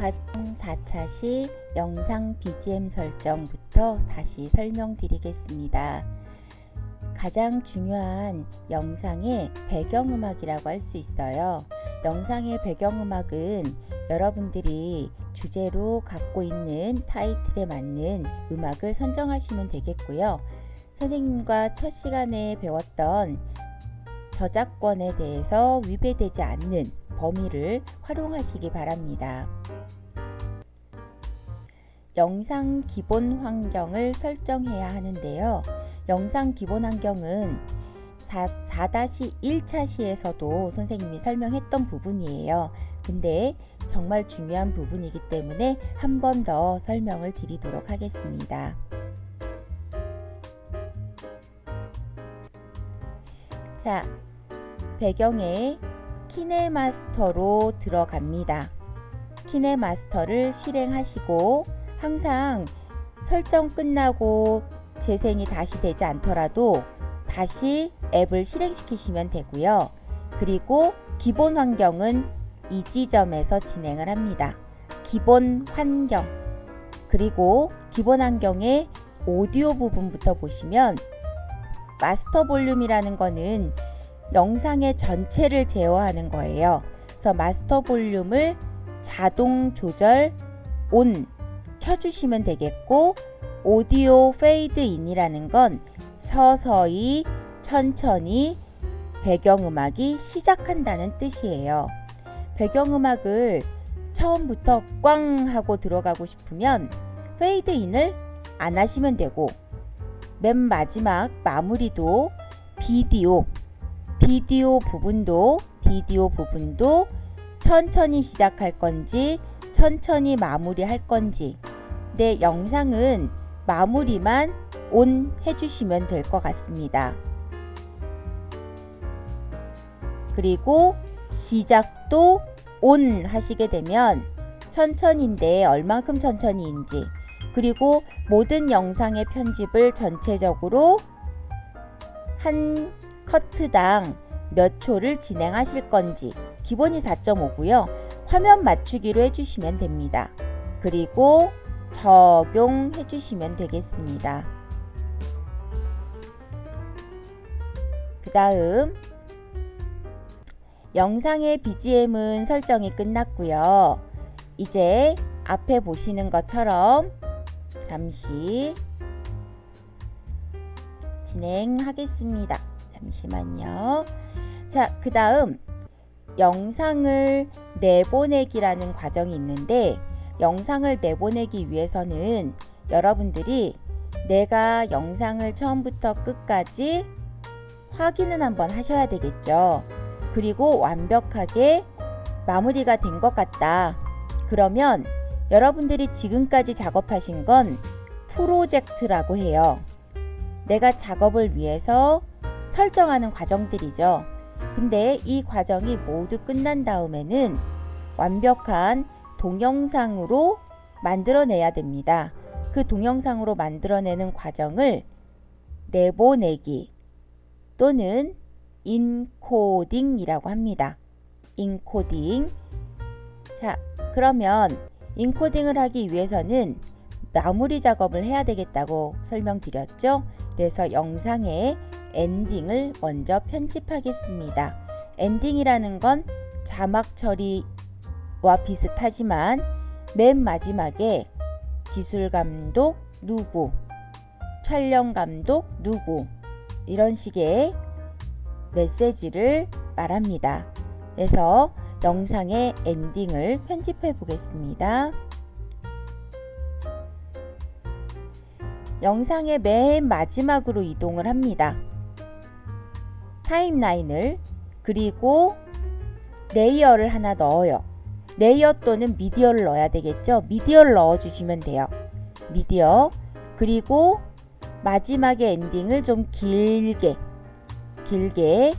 과정 4차 시 영상 BGM 설정부터 다시 설명드리겠습니다. 가장 중요한 영상의 배경음악이라고 할 수 있어요. 영상의 배경음악은 여러분들이 주제로 갖고 있는 타이틀에 맞는 음악을 선정하시면 되겠고요. 선생님과 첫 시간에 배웠던 저작권에 대해서 위배되지 않는 범위를 활용하시기 바랍니다. 영상 기본 환경을 설정해야 하는데요. 영상 기본 환경은 4-1차 시에서도 선생님이 설명했던 부분이에요. 근데 정말 중요한 부분이기 때문에 한 번 더 설명을 드리도록 하겠습니다. 자, 배경에 키네마스터로 들어갑니다. 키네마스터를 실행하시고 항상 설정 끝나고 재생이 다시 되지 않더라도 다시 앱을 실행시키시면 되고요. 그리고 기본 환경은 이 지점에서 진행을 합니다. 기본 환경 그리고 기본 환경의 오디오 부분부터 보시면 마스터 볼륨이라는 거는 영상의 전체를 제어하는 거예요. 그래서 마스터 볼륨을 자동 조절 온 켜주시면 되겠고 오디오 페이드 인이라는 건 서서히 천천히 배경음악이 시작한다는 뜻이에요. 배경음악을 처음부터 꽝 하고 들어가고 싶으면 페이드 인을 안 하시면 되고 맨 마지막 마무리도 비디오 비디오 부분도 비디오 부분도 천천히 시작할 건지 천천히 마무리할 건지 내 영상은 마무리만 온 해주시면 될 것 같습니다. 그리고 시작도 온 하시게 되면 천천히인데 얼만큼 천천히인지 그리고 모든 영상의 편집을 전체적으로 한 커트당 몇 초를 진행하실 건지 기본이 4.5고요. 화면 맞추기로 해주시면 됩니다. 그리고 적용해 주시면 되겠습니다. 그 다음 영상의 BGM은 설정이 끝났고요. 이제 앞에 보시는 것처럼 잠시 진행하겠습니다. 잠시만요. 자, 그 다음 영상을 내보내기라는 과정이 있는데 영상을 내보내기 위해서는 여러분들이 내가 영상을 처음부터 끝까지 확인은 한번 하셔야 되겠죠. 그리고 완벽하게 마무리가 된 것 같다. 그러면 여러분들이 지금까지 작업하신 건 프로젝트라고 해요. 내가 작업을 위해서 설정하는 과정들이죠. 근데 이 과정이 모두 끝난 다음에는 완벽한 동영상으로 만들어내야 됩니다. 그 동영상으로 만들어내는 과정을 내보내기 또는 인코딩이라고 합니다. 인코딩. 자, 그러면 인코딩을 하기 위해서는 마무리 작업을 해야 되겠다고 설명드렸죠. 그래서 영상의 엔딩을 먼저 편집하겠습니다. 엔딩이라는 건 자막 처리와 비슷하지만 맨 마지막에 기술 감독 누구, 촬영 감독 누구 이런 식의 메시지를 말합니다. 그래서 영상의 엔딩을 편집해 보겠습니다. 영상의 맨 마지막으로 이동을 합니다. 타임라인을 그리고 레이어를 하나 넣어요. 레이어 또는 미디어를 넣어야 되겠죠. 미디어를 넣어 주시면 돼요. 미디어 그리고 마지막에 엔딩을 좀 길게 길게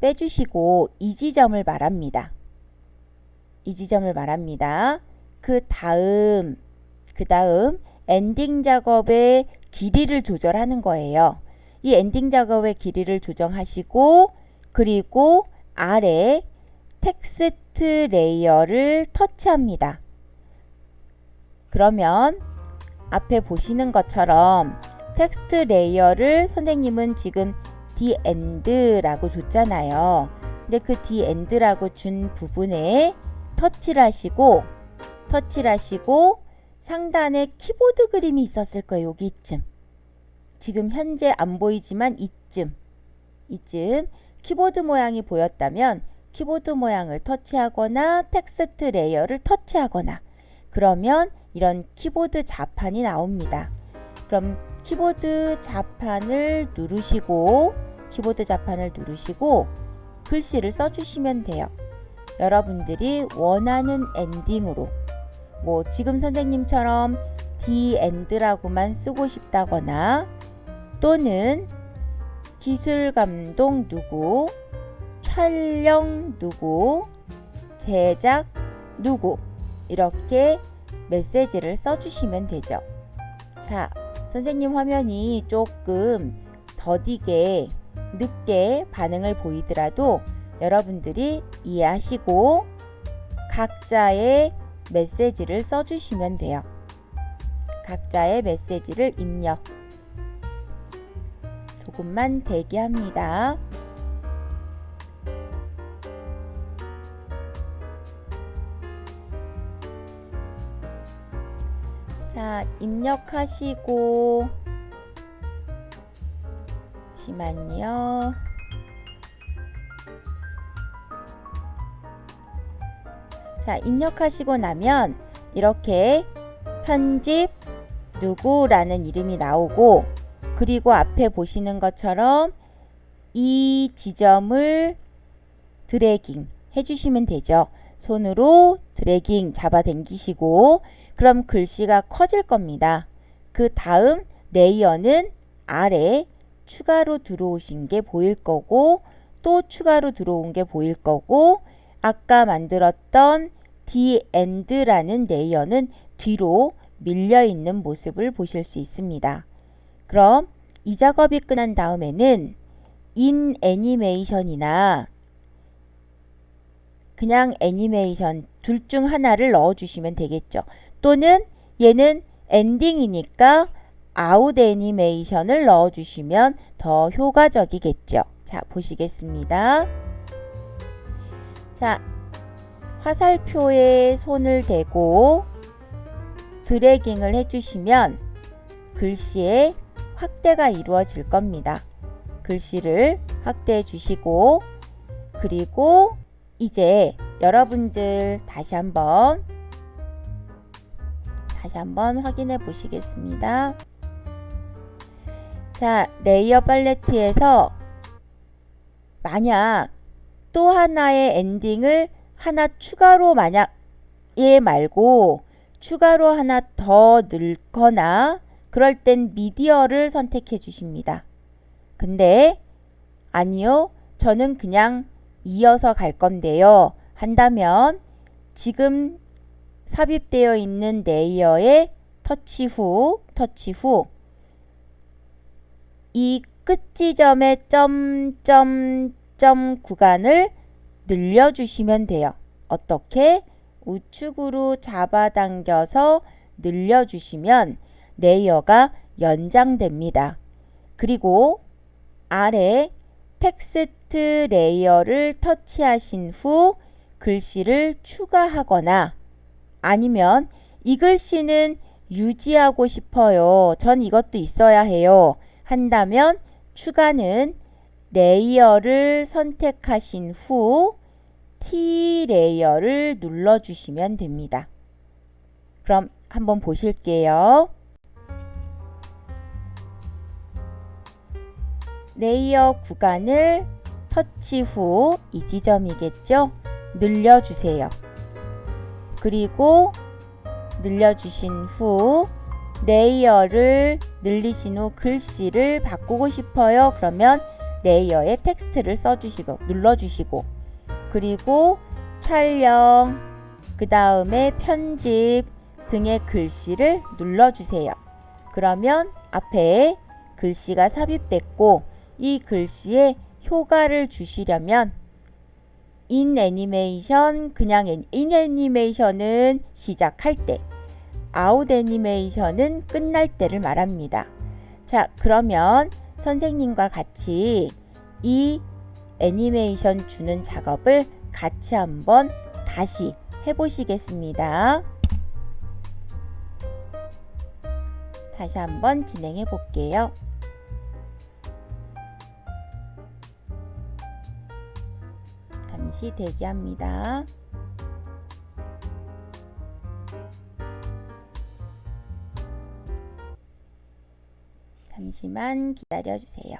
빼주시고 이 지점을 말합니다. 이 지점을 말합니다. 그 다음 그 다음 엔딩 작업의 길이를 조절하는 거예요. 이 엔딩 작업의 길이를 조정하시고 그리고 아래 텍스트 레이어를 터치합니다. 그러면 앞에 보시는 것처럼 텍스트 레이어를 선생님은 지금 the end라고 줬잖아요. 근데 그 the end라고 준 부분에 터치를 하시고 터치를 하시고 상단에 키보드 그림이 있었을 거예요. 여기쯤. 지금 현재 안 보이지만 이쯤. 이쯤 키보드 모양이 보였다면 키보드 모양을 터치하거나 텍스트 레이어를 터치하거나 그러면 이런 키보드 자판이 나옵니다. 그럼 키보드 자판을 누르시고 키보드 자판을 누르시고 글씨를 써주시면 돼요. 여러분들이 원하는 엔딩으로 뭐 지금 선생님처럼 the end라고만 쓰고 싶다거나 또는 기술 감독 누구 촬영 누구 제작 누구 이렇게 메시지를 써주시면 되죠. 자, 선생님 화면이 조금 더디게 늦게 반응을 보이더라도 여러분들이 이해하시고 각자의 메시지를 써주시면 돼요. 각자의 메시지를 입력. 조금만 대기합니다. 입력하시고 잠시만요. 자, 입력하시고 나면 이렇게 편집 누구라는 이름이 나오고 그리고 앞에 보시는 것처럼 이 지점을 드래깅 해주시면 되죠. 손으로 드래깅 잡아 당기시고 그럼 글씨가 커질 겁니다. 그 다음 레이어는 아래 추가로 들어오신 게 보일 거고 또 추가로 들어온 게 보일 거고 아까 만들었던 the end라는 레이어는 뒤로 밀려 있는 모습을 보실 수 있습니다. 그럼 이 작업이 끝난 다음에는 in 애니메이션이나 그냥 애니메이션 둘 중 하나를 넣어 주시면 되겠죠. 또는 얘는 엔딩이니까 아웃 애니메이션을 넣어 주시면 더 효과적이겠죠. 자, 보시겠습니다. 자, 화살표에 손을 대고 드래깅을 해주시면 글씨의 확대가 이루어질 겁니다. 글씨를 확대해 주시고 그리고 이제 여러분들 다시 한번 다시 한번 확인해 보시겠습니다. 자, 레이어 팔레트에서 만약 또 하나의 엔딩을 하나 추가로 만약 얘 말고 추가로 하나 더 넣거나 그럴 땐 미디어를 선택해 주십니다. 근데 아니요. 저는 그냥 이어서 갈 건데요. 한다면 지금 삽입되어 있는 레이어에 터치 후, 터치 후, 이 끝지점의 점, 점, 점 구간을 늘려주시면 돼요. 어떻게? 우측으로 잡아당겨서 늘려주시면 레이어가 연장됩니다. 그리고 아래 텍스트 레이어를 터치하신 후 글씨를 추가하거나 아니면 이 글씨는 유지하고 싶어요. 전 이것도 있어야 해요. 한다면 추가는 레이어를 선택하신 후 T 레이어를 눌러주시면 됩니다. 그럼 한번 보실게요. 레이어 구간을 터치 후 이 지점이겠죠? 늘려주세요. 그리고 늘려주신 후 레이어를 늘리신 후 글씨를 바꾸고 싶어요. 그러면 레이어에 텍스트를 써주시고 눌러주시고 그리고 촬영 그 다음에 편집 등의 글씨를 눌러주세요. 그러면 앞에 글씨가 삽입됐고 이 글씨에 효과를 주시려면 인 애니메이션 그냥 인 애니메이션은 시작할 때 아웃 애니메이션은 끝날 때를 말합니다. 자, 그러면 선생님과 같이 이 애니메이션 주는 작업을 같이 한번 다시 해보시겠습니다. 다시 한번 진행해 볼게요. 잠시 대기합니다. 잠시만 기다려 주세요.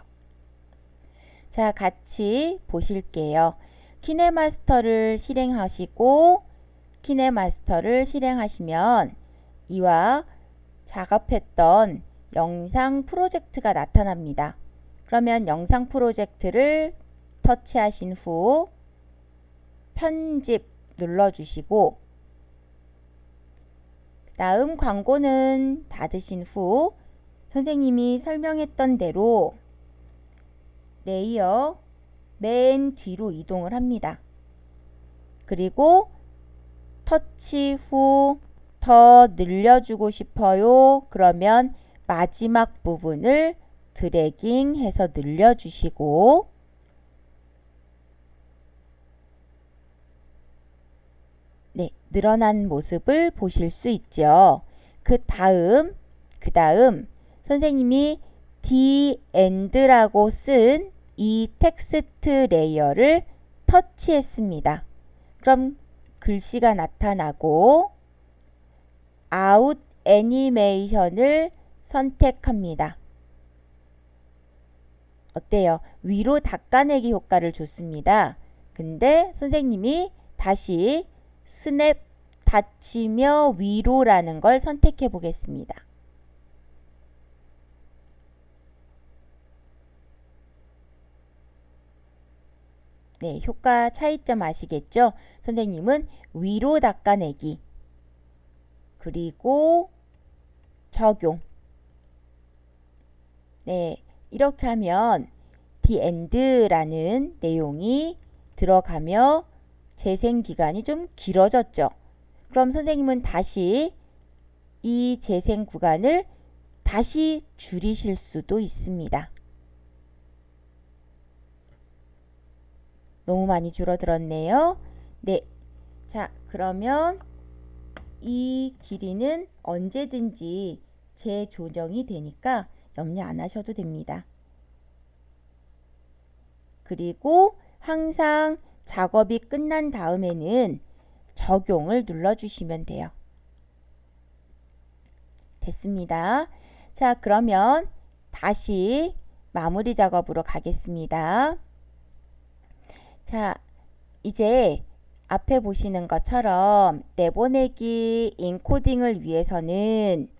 자, 같이 보실게요. 키네마스터를 실행하시고 키네마스터를 실행하시면 이와 작업했던 영상 프로젝트가 나타납니다. 그러면 영상 프로젝트를 터치하신 후 편집 눌러주시고 다음 광고는 닫으신 후 선생님이 설명했던 대로 레이어 맨 뒤로 이동을 합니다. 그리고 터치 후 더 늘려주고 싶어요. 그러면 마지막 부분을 드래깅 해서 늘려주시고 네, 늘어난 모습을 보실 수 있죠. 그 다음, 그 다음 선생님이 end라고 쓴 이 텍스트 레이어를 터치했습니다. 그럼 글씨가 나타나고 아웃 애니메이션을 선택합니다. 어때요? 위로 닦아내기 효과를 줬습니다. 근데 선생님이 다시 스냅 닫히며 위로라는 걸 선택해 보겠습니다. 네, 효과 차이점 아시겠죠? 선생님은 위로 닦아내기 그리고 적용 네, 이렇게 하면 the end라는 내용이 들어가며 재생 기간이 좀 길어졌죠. 그럼 선생님은 다시 이 재생 구간을 다시 줄이실 수도 있습니다. 너무 많이 줄어들었네요. 네. 자, 그러면 이 길이는 언제든지 재조정이 되니까 염려 안 하셔도 됩니다. 그리고 항상 작업이 끝난 다음에는 적용을 눌러주시면 돼요. 됐습니다. 자, 그러면 다시 마무리 작업으로 가겠습니다. 자, 이제 앞에 보시는 것처럼 내보내기 인코딩을 위해서는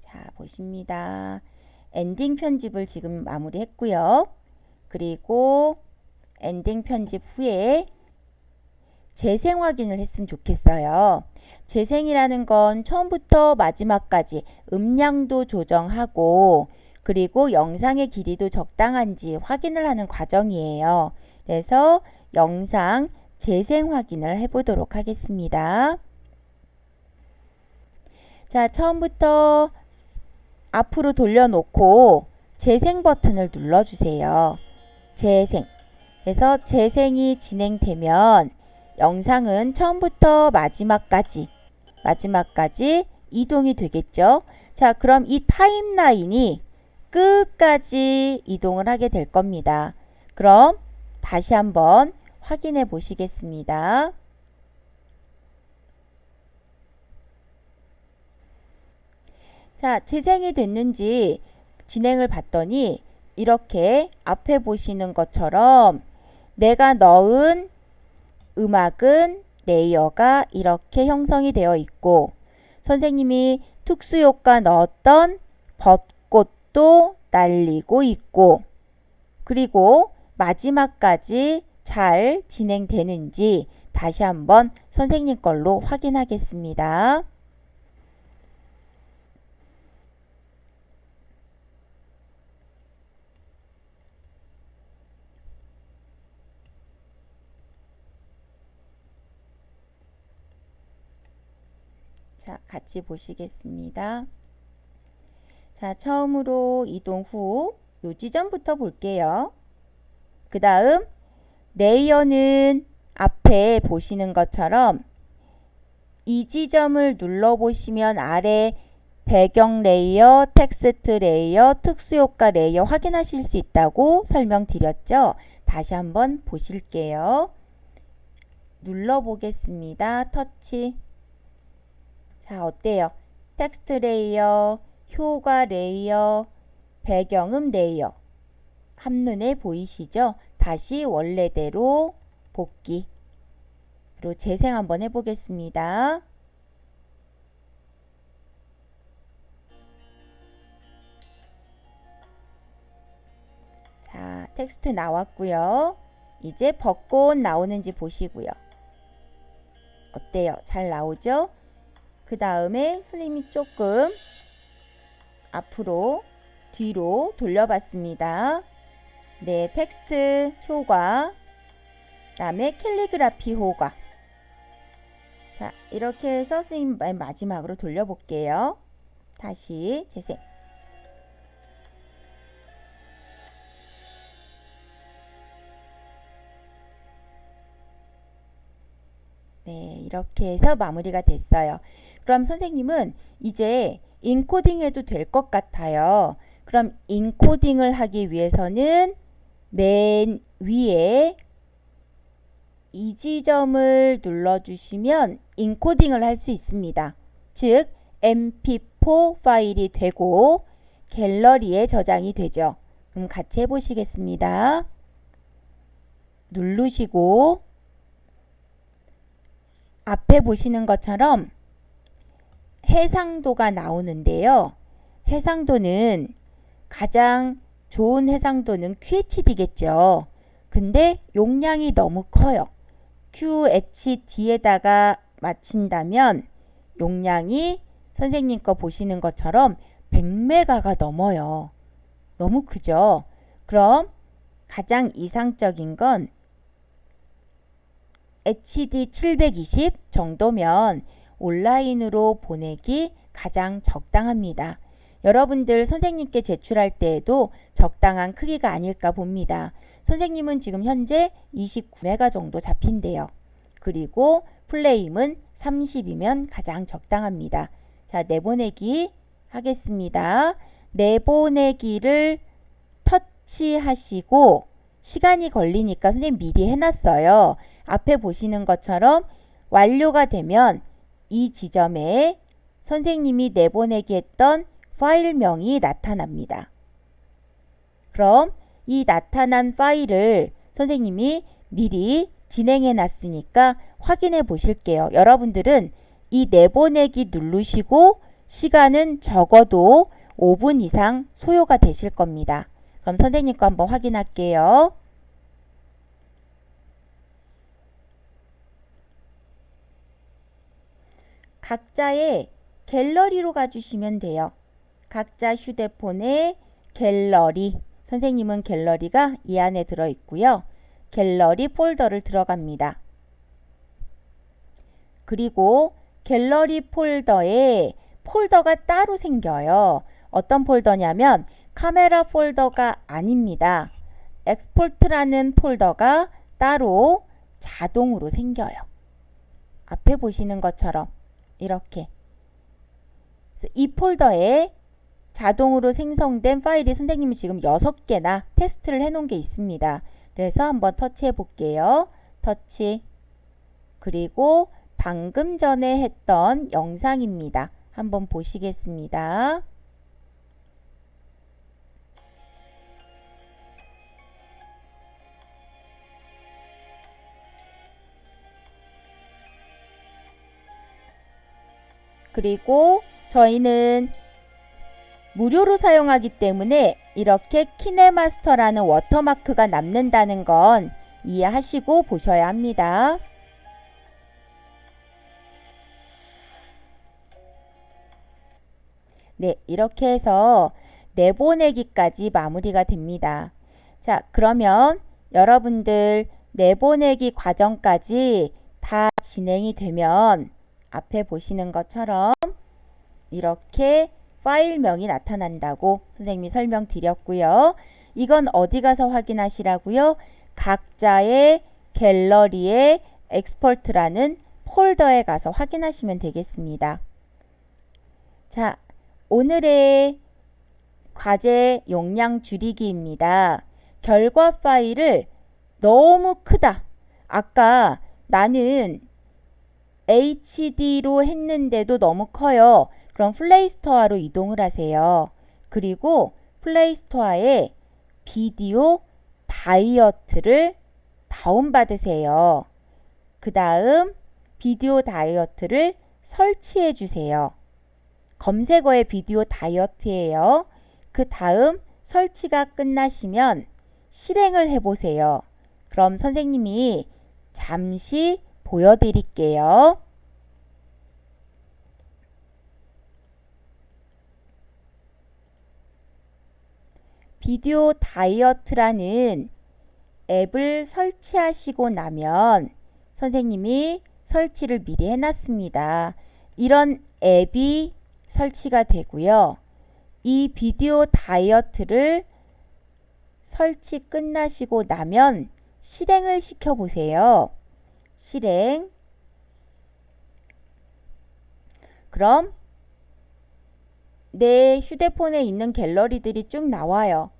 자, 보십니다. 엔딩 편집을 지금 마무리했고요. 그리고 엔딩 편집 후에 재생 확인을 했으면 좋겠어요. 재생이라는 건 처음부터 마지막까지 음량도 조정하고 그리고 영상의 길이도 적당한지 확인을 하는 과정이에요. 그래서 영상 재생 확인을 해보도록 하겠습니다. 자, 처음부터 앞으로 돌려놓고 재생 버튼을 눌러주세요. 재생. 그래서 재생이 진행되면 영상은 처음부터 마지막까지 마지막까지 이동이 되겠죠. 자, 그럼 이 타임라인이 끝까지 이동을 하게 될 겁니다. 그럼 다시 한번 확인해 보시겠습니다. 자, 재생이 됐는지 진행을 봤더니 이렇게 앞에 보시는 것처럼 내가 넣은 음악은 레이어가 이렇게 형성이 되어 있고 선생님이 특수효과 넣었던 벚꽃도 날리고 있고 그리고 마지막까지 잘 진행되는지 다시 한번 선생님 걸로 확인하겠습니다. 자, 같이 보시겠습니다. 자, 처음으로 이동 후 요 지점부터 볼게요. 그 다음 레이어는 앞에 보시는 것처럼 이 지점을 눌러보시면 아래 배경 레이어, 텍스트 레이어, 특수효과 레이어 확인하실 수 있다고 설명드렸죠. 다시 한번 보실게요. 눌러보겠습니다. 터치. 자, 어때요? 텍스트 레이어, 효과 레이어, 배경음 레이어. 한눈에 보이시죠? 다시 원래대로 복귀. 로 재생 한번 해보겠습니다. 자, 텍스트 나왔고요. 이제 벚꽃 나오는지 보시고요. 어때요? 잘 나오죠? 그 다음에 선생님이 조금 앞으로 뒤로 돌려봤습니다. 네, 텍스트 효과, 그 다음에 캘리그라피 효과. 자, 이렇게 해서 선생님 맨 마지막으로 돌려볼게요. 다시 재생. 네, 이렇게 해서 마무리가 됐어요. 그럼 선생님은 이제 인코딩 해도 될 것 같아요. 그럼 인코딩을 하기 위해서는 맨 위에 이 지점을 눌러주시면 인코딩을 할 수 있습니다. 즉, mp4 파일이 되고 갤러리에 저장이 되죠. 그럼 같이 해보시겠습니다. 누르시고 앞에 보시는 것처럼 해상도가 나오는데요. 해상도는 가장 좋은 해상도는 QHD겠죠. 근데 용량이 너무 커요. QHD에다가 맞춘다면 용량이 선생님 거 보시는 것처럼 100메가가 넘어요. 너무 크죠? 그럼 가장 이상적인 건 HD 720 정도면 온라인으로 보내기 가장 적당합니다. 여러분들 선생님께 제출할 때에도 적당한 크기가 아닐까 봅니다. 선생님은 지금 현재 29메가 정도 잡힌대요. 그리고 플레임은 30이면 가장 적당합니다. 자, 내보내기 하겠습니다. 내보내기를 터치하시고 시간이 걸리니까 선생님 미리 해놨어요. 앞에 보시는 것처럼 완료가 되면 이 지점에 선생님이 내보내기 했던 파일명이 나타납니다. 그럼 이 나타난 파일을 선생님이 미리 진행해 놨으니까 확인해 보실게요. 여러분들은 이 내보내기 누르시고 시간은 적어도 5분 이상 소요가 되실 겁니다. 그럼 선생님 거 한번 확인할게요. 각자의 갤러리로 가주시면 돼요. 각자 휴대폰에 갤러리, 선생님은 갤러리가 이 안에 들어있고요. 갤러리 폴더를 들어갑니다. 그리고 갤러리 폴더에 폴더가 따로 생겨요. 어떤 폴더냐면 카메라 폴더가 아닙니다. 엑스포트라는 폴더가 따로 자동으로 생겨요. 앞에 보시는 것처럼 이렇게 이 폴더에 자동으로 생성된 파일이 선생님이 지금 6개나 테스트를 해놓은 게 있습니다. 그래서 한번 터치해 볼게요. 터치 그리고 방금 전에 했던 영상입니다. 한번 보시겠습니다. 그리고 저희는 무료로 사용하기 때문에 이렇게 키네마스터라는 워터마크가 남는다는 건 이해하시고 보셔야 합니다. 네, 이렇게 해서 내보내기까지 마무리가 됩니다. 자, 그러면 여러분들 내보내기 과정까지 다 진행이 되면 앞에 보시는 것처럼 이렇게 파일명이 나타난다고 선생님이 설명드렸고요. 이건 어디 가서 확인하시라고요? 각자의 갤러리에 엑스퍼트라는 폴더에 가서 확인하시면 되겠습니다. 자, 오늘의 과제 용량 줄이기입니다. 결과 파일을 너무 크다. 아까 나는 HD로 했는데도 너무 커요. 그럼 플레이스토어로 이동을 하세요. 그리고 플레이스토어에 비디오 다이어트를 다운받으세요. 그 다음 비디오 다이어트를 설치해 주세요. 검색어에 비디오 다이어트예요. 그 다음 설치가 끝나시면 실행을 해보세요. 그럼 선생님이 잠시 보여드릴게요. 비디오 다이어트라는 앱을 설치하시고 나면 선생님이 설치를 미리 해놨습니다. 이런 앱이 설치가 되고요. 이 비디오 다이어트를 설치 끝나시고 나면 실행을 시켜 보세요. 실행. 그럼 내 휴대폰에 있는 갤러리들이 쭉 나와요.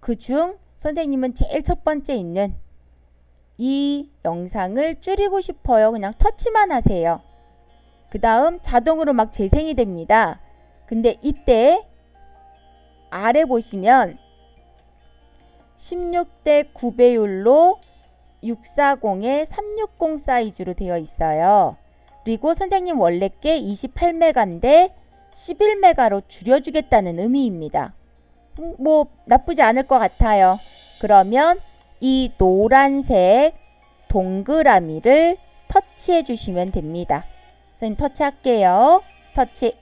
그 중 선생님은 제일 첫 번째 있는 이 영상을 줄이고 싶어요. 그냥 터치만 하세요. 그 다음 자동으로 막 재생이 됩니다. 근데 이때 아래 보시면 16대 9배율로 640에 360 사이즈로 되어 있어요. 그리고 선생님 원래 게 28메가인데 11메가로 줄여주겠다는 의미입니다. 음, 뭐 나쁘지 않을 것 같아요. 그러면 이 노란색 동그라미를 터치해 주시면 됩니다. 선생님 터치할게요. 터치.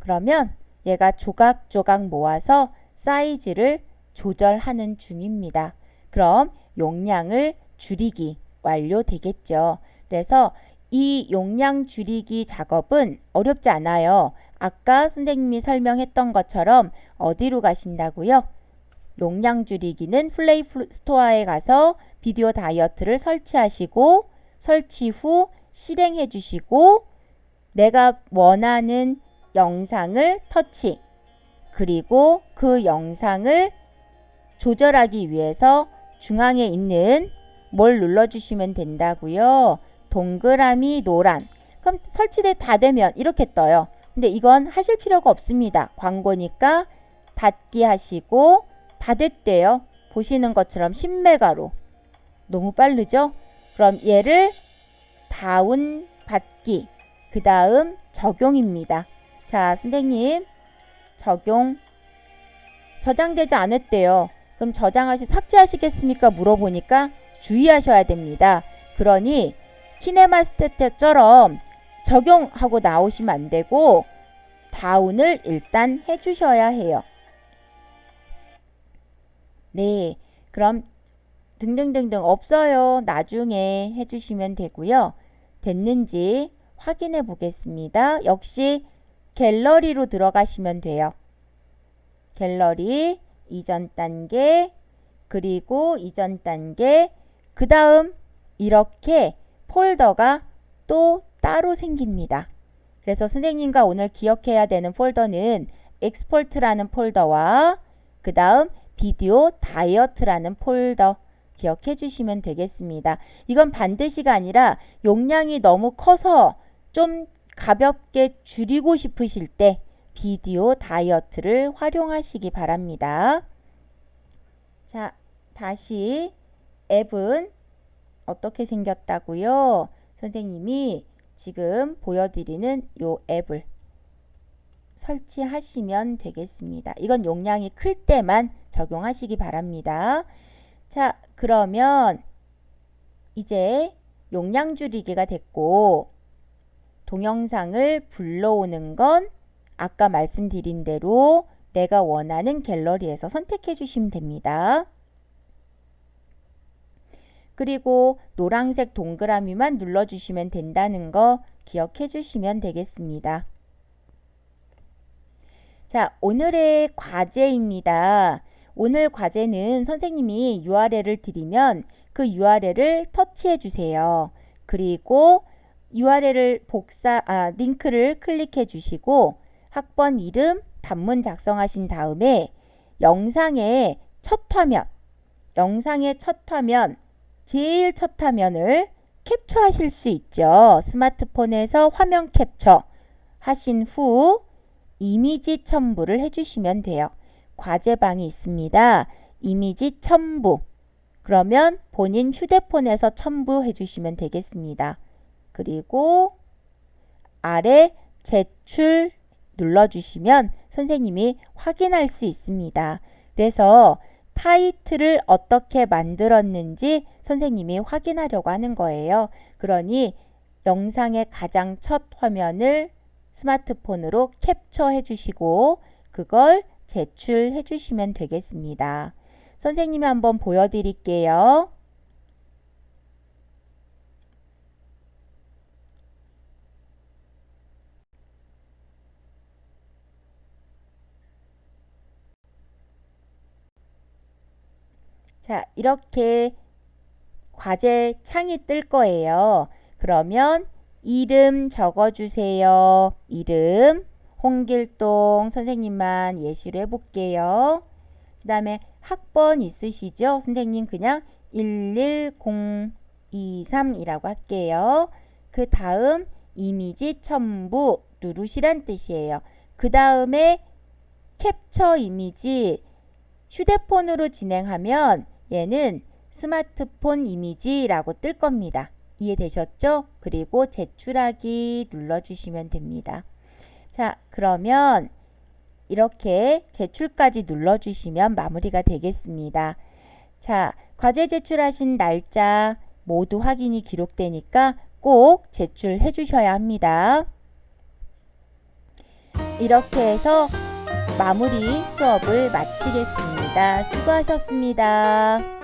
그러면 얘가 조각조각 모아서 사이즈를 조절하는 중입니다. 그럼 용량을 줄이기 완료되겠죠. 그래서 이 용량 줄이기 작업은 어렵지 않아요. 아까 선생님이 설명했던 것처럼 어디로 가신다고요? 용량 줄이기는 플레이 스토어에 가서 비디오 다이어트를 설치하시고 설치 후 실행해 주시고 내가 원하는 영상을 터치 그리고 그 영상을 조절하기 위해서 중앙에 있는 뭘 눌러주시면 된다고요. 동그라미 노란. 그럼 설치돼 다 되면 이렇게 떠요. 근데 이건 하실 필요가 없습니다. 광고니까 닫기 하시고 다 됐대요. 보시는 것처럼 10메가로. 너무 빠르죠? 그럼 얘를 다운 받기. 그 다음 적용입니다. 자, 선생님. 적용. 저장되지 않았대요. 그럼 저장하시 삭제하시겠습니까? 물어보니까 주의하셔야 됩니다. 그러니 키네마스터처럼 적용하고 나오시면 안 되고 다운을 일단 해주셔야 해요. 네, 그럼 등등등등 없어요. 나중에 해주시면 되고요. 됐는지 확인해 보겠습니다. 역시 갤러리로 들어가시면 돼요. 갤러리 이전 단계 그리고 이전 단계 그 다음 이렇게 폴더가 또 따로 생깁니다. 그래서 선생님과 오늘 기억해야 되는 폴더는 엑스포트라는 폴더와 그 다음 비디오 다이어트라는 폴더 기억해 주시면 되겠습니다. 이건 반드시가 아니라 용량이 너무 커서 좀 가볍게 줄이고 싶으실 때 비디오 다이어트를 활용하시기 바랍니다. 자, 다시 앱은 어떻게 생겼다고요? 선생님이 지금 보여드리는 요 앱을 설치하시면 되겠습니다. 이건 용량이 클 때만 적용하시기 바랍니다. 자, 그러면 이제 용량 줄이기가 됐고 동영상을 불러오는 건 아까 말씀드린 대로 내가 원하는 갤러리에서 선택해 주시면 됩니다. 그리고 노란색 동그라미만 눌러주시면 된다는 거 기억해 주시면 되겠습니다. 자, 오늘의 과제입니다. 오늘 과제는 선생님이 URL을 드리면 그 URL을 터치해 주세요. 그리고 URL을 복사, 아, 링크를 클릭해 주시고 학번 이름, 단문 작성하신 다음에 영상의 첫 화면, 영상의 첫 화면, 제일 첫 화면을 캡처하실 수 있죠. 스마트폰에서 화면 캡처 하신 후 이미지 첨부를 해주시면 돼요. 과제방이 있습니다. 이미지 첨부. 그러면 본인 휴대폰에서 첨부해 주시면 되겠습니다. 그리고 아래 제출 눌러주시면 선생님이 확인할 수 있습니다. 그래서 타이틀을 어떻게 만들었는지 선생님이 확인하려고 하는 거예요. 그러니 영상의 가장 첫 화면을 스마트폰으로 캡처해 주시고 그걸 제출해 주시면 되겠습니다. 선생님이 한번 보여드릴게요. 자, 이렇게 과제 창이 뜰 거예요. 그러면 이름 적어주세요. 이름 홍길동 선생님만 예시로 해볼게요. 그 다음에 학번 있으시죠? 선생님 그냥 11023이라고 할게요. 그 다음 이미지 첨부 누르시란 뜻이에요. 그 다음에 캡처 이미지 휴대폰으로 진행하면 얘는 스마트폰 이미지라고 뜰 겁니다. 이해되셨죠? 그리고 제출하기 눌러주시면 됩니다. 자, 그러면 이렇게 제출까지 눌러주시면 마무리가 되겠습니다. 자, 과제 제출하신 날짜 모두 확인이 기록되니까 꼭 제출해 주셔야 합니다. 이렇게 해서 마무리 수업을 마치겠습 니다. 수고하셨습니다.